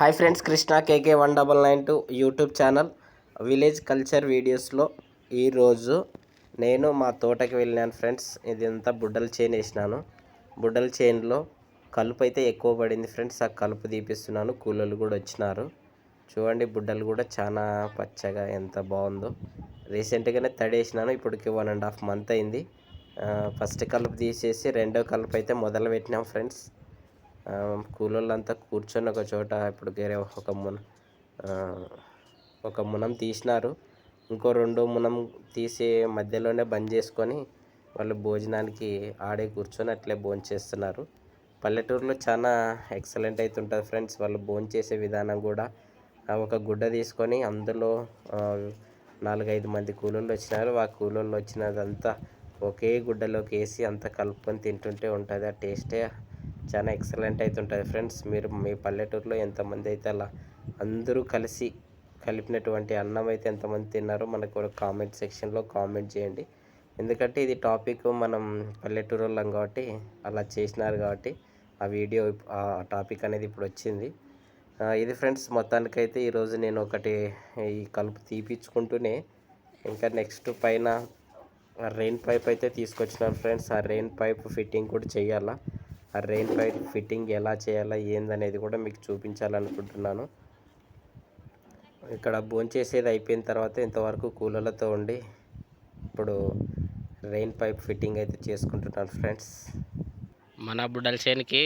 Hi friends Krishna KK one double nine two YouTube channel. Village culture వీడియోస్లో ఈరోజు నేను మా తోటకి వెళ్ళాను ఫ్రెండ్స్. ఇదంతా బుడ్డల చైన్ వేసినాను. బుడ్డల చైన్లో కలుపు అయితే ఎక్కువ పడింది ఫ్రెండ్స్. ఆ కలుపు తీపిస్తున్నాను. కూలర్లు కూడా వచ్చినారు. చూడండి బుడ్డలు కూడా చాలా పచ్చగా ఎంత బాగుందో. రీసెంట్గానే తడేసినాను. ఇప్పటికి వన్ అండ్ హాఫ్ మంత్ అయింది. ఫస్ట్ కలుపు తీసేసి రెండో కలుపు అయితే మొదలు పెట్టినాం ఫ్రెండ్స్. కూలోళ్ళంతా కూర్చొని ఒక చోట ఇప్పుడు వేరే ఒక మున ఒక మునం తీసినారు. ఇంకో రెండో మునం తీసి మధ్యలోనే బంద్ చేసుకొని వాళ్ళు భోజనానికి ఆడే కూర్చొని అట్లే భోంచేస్తున్నారు పల్లెటూరులో చాలా ఎక్సలెంట్ అవుతుంటుంది ఫ్రెండ్స్ వాళ్ళు భోంచేసే విధానం కూడా ఒక గుడ్డ తీసుకొని అందులో నాలుగైదు మంది కూలోళ్ళు వచ్చినారు. ఆ కూలోళ్ళు వచ్చినదంతా ఒకే గుడ్డలోకి వేసి అంతా కలుపుకొని తింటుంటే ఉంటుంది. ఆ టేస్టే చాలా ఎక్సలెంట్ అవుతుంటుంది ఫ్రెండ్స్ మీరు మీ పల్లెటూరులో ఎంతమంది అయితే అలా అందరూ కలిసి కలిపినటువంటి అన్నం అయితే ఎంతమంది తిన్నారో మనకు కూడా కామెంట్ సెక్షన్లో కామెంట్ చేయండి. ఎందుకంటే ఇది టాపిక్ మనం పల్లెటూరు వాళ్ళం కాబట్టి అలా చేసినారు కాబట్టి ఆ వీడియో ఆ టాపిక్ అనేది ఇప్పుడు వచ్చింది. ఇది ఫ్రెండ్స్ మొత్తానికైతే ఈరోజు నేను ఒకటి ఈ కలుపు తీపిచ్చుకుంటూనే ఇంకా నెక్స్ట్ పైన రెయిన్ పైప్ అయితే తీసుకొచ్చినాను ఫ్రెండ్స్ ఆ రెయిన్ పైప్ ఫిట్టింగ్ కూడా చేయాలా ఆ రెయిన్ పైప్ ఫిట్టింగ్ ఎలా చేయాలా ఏందనేది కూడా మీకు చూపించాలనుకుంటున్నాను. ఇక్కడ భోంచేసేది అయిపోయిన తర్వాత ఇంతవరకు కూలర్లతో ఉండి ఇప్పుడు రెయిన్ పైప్ ఫిట్టింగ్ అయితే చేసుకుంటున్నాను ఫ్రెండ్స్. మన బుడల్సేన్కి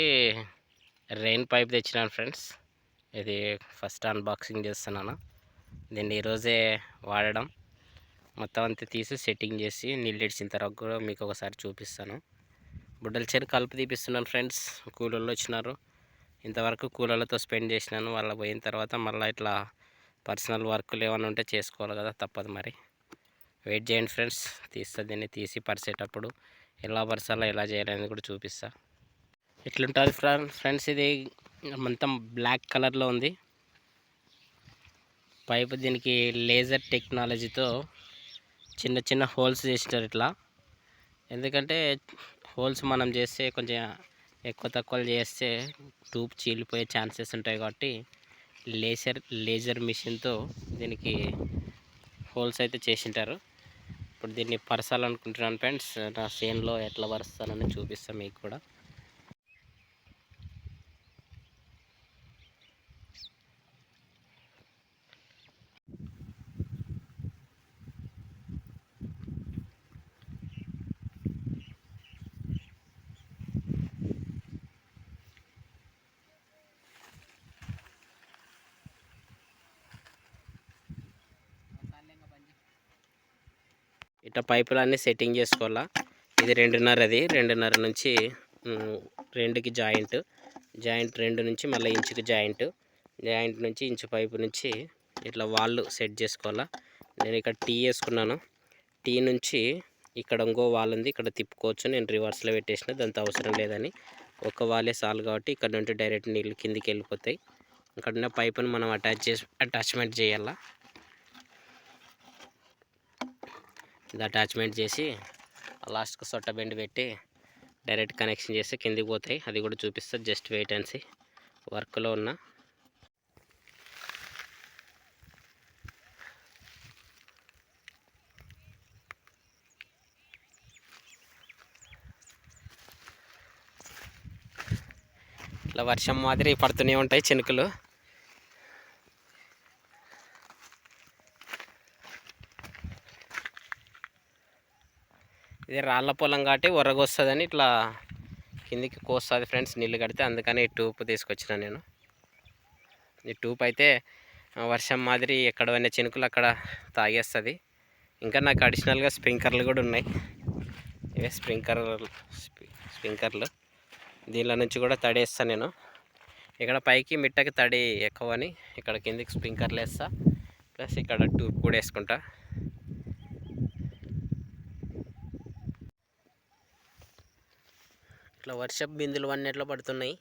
రెయిన్ పైప్ తెచ్చినాను ఫ్రెండ్స్. ఇది ఫస్ట్ అన్బాక్సింగ్ చేస్తున్నాను. దీన్ని ఈరోజే వాడడం. మొత్తం అంతా తీసి సెట్టింగ్ చేసి నీళ్ళు ఇడిచిన తర్వాత కూడా మీకు ఒకసారి చూపిస్తాను. బుడ్డల చేను కలుపు తీపిస్తున్నాను ఫ్రెండ్స్. కూలోళ్ళు వచ్చినారు. ఇంతవరకు కూలోళ్ళతో స్పెండ్ చేసినాను. వాళ్ళ పోయిన తర్వాత మళ్ళీ ఇట్లా పర్సనల్ వర్క్లు ఏమైనా ఉంటే చేసుకోవాలి కదా తప్పదు మరి. వెయిట్ చేయండి ఫ్రెండ్స్. తీస్తా దీన్ని తీసి పరిచేటప్పుడు ఎలా పరచాలో ఎలా చేయాలనేది కూడా చూపిస్తా. ఎట్లుంటుంది ఫ్రెండ్ ఫ్రెండ్స్ ఇది మొత్తం బ్లాక్ కలర్లో ఉంది. పైపు దీనికి లేజర్ టెక్నాలజీతో చిన్న చిన్న హోల్స్ చేసినారు ఇట్లా. ఎందుకంటే హోల్స్ మనం చేస్తే కొంచెం ఎక్కువ తక్కువ చేస్తే ట్యూబ్ చీలిపోయే ఛాన్సెస్ ఉంటాయి కాబట్టి లేజర్ లేజర్ మిషన్తో దీనికి హోల్స్ అయితే చేసింటారు. ఇప్పుడు దీన్ని పరచాలనుకుంటున్నాను ఫ్రెండ్స్ నా సేన్లో ఎట్లా పరుస్తానని చూపిస్తాను మీకు కూడా. ఇట్లా పైపులన్నీ సెట్టింగ్ చేసుకోవాలా. ఇది రెండున్నర అది రెండున్నర నుంచి రెండుకి జాయింట్. జాయింట్ రెండు నుంచి మళ్ళీ ఇంచుకి జాయింట్. జాయింట్ నుంచి ఇంచు పైపు నుంచి ఇట్లా వాళ్ళు సెట్ చేసుకోవాలా. నేను ఇక్కడ టీ వేసుకున్నాను. టీ నుంచి ఇక్కడ ఇంకో వాల్ ఉంది. ఇక్కడ తిప్పుకోవచ్చు. నేను రివర్స్లో పెట్టేసిన. దాంతో అవసరం లేదని. ఒక వాలే సాల్ కాబట్టి ఇక్కడ నుండి డైరెక్ట్ నీళ్ళు కిందికి వెళ్ళిపోతాయి. ఇక్కడ ఉన్న పైపుని మనం అటాచ్ చేసి అటాచ్మెంట్ చేయాలా. ఇది అటాచ్మెంట్ చేసి లాస్ట్కి సొట్ట బెండ్ పెట్టి డైరెక్ట్ కనెక్షన్ చేస్తే కిందికి పోతాయి. అది కూడా చూపిస్తా జస్ట్ వెయిట్ వర్క్లో ఉన్న. ఇట్లా వర్షం మాదిరి పడుతూనే ఉంటాయి చినుకులు. ఇది రాళ్ళ పొలం కాబట్టి ఒరగొస్తుందని ఇట్లా కిందికి కోస్తుంది ఫ్రెండ్స్ నీళ్ళు కడితే అందుకని ఈ ట్యూబ్ తీసుకొచ్చిన నేను. ఈ ట్యూబ్ అయితే వర్షం మాదిరి ఎక్కడ పోయిన చినుకులు అక్కడ తాగేస్తుంది. ఇంకా నాకు అడిషనల్గా స్ప్రింకర్లు కూడా ఉన్నాయి. ఇవే స్ప్రింకర్ స్ప్రింకర్లు. దీనిలో నుంచి కూడా తడేస్తాను నేను. ఇక్కడ పైకి మిట్టకి తడి ఎక్కువని ఇక్కడ కిందికి స్ప్రింకర్లు వేస్తా. ప్లస్ ఇక్కడ ట్యూబ్ కూడా వేసుకుంటా. ఇట్లా వర్షపు బిందులు అన్నీ ఎట్లా పడుతున్నాయి?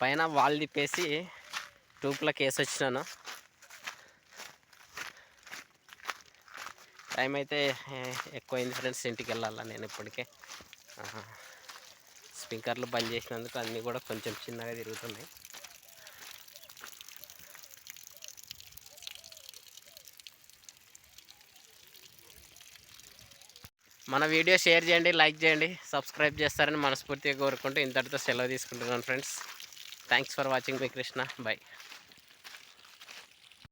పైన వాళ్ళు తిప్పేసి టూప్లకి వేసి వచ్చినాను టైం అయితే ఎక్కువ ఎక్కువైంది ఫ్రెండ్స్. ఇంటికి వెళ్ళాలా నేను ఇప్పటికే. స్ప్రింకర్లు స్పీకర్లు బంద్ చేసినందుకు అన్నీ కూడా కొంచెం చిన్నగా తిరుగుతున్నాయి. మన వీడియో షేర్ చేయండి లైక్ చేయండి సబ్స్క్రైబ్ చేస్తారని మనస్ఫూర్తిగా కోరుకుంటూ ఇంతటితో సెలవు తీసుకుంటున్నాను ఫ్రెండ్స్. థ్యాంక్స్ ఫర్ వాచింగ్ మీ కృష్ణ. బై.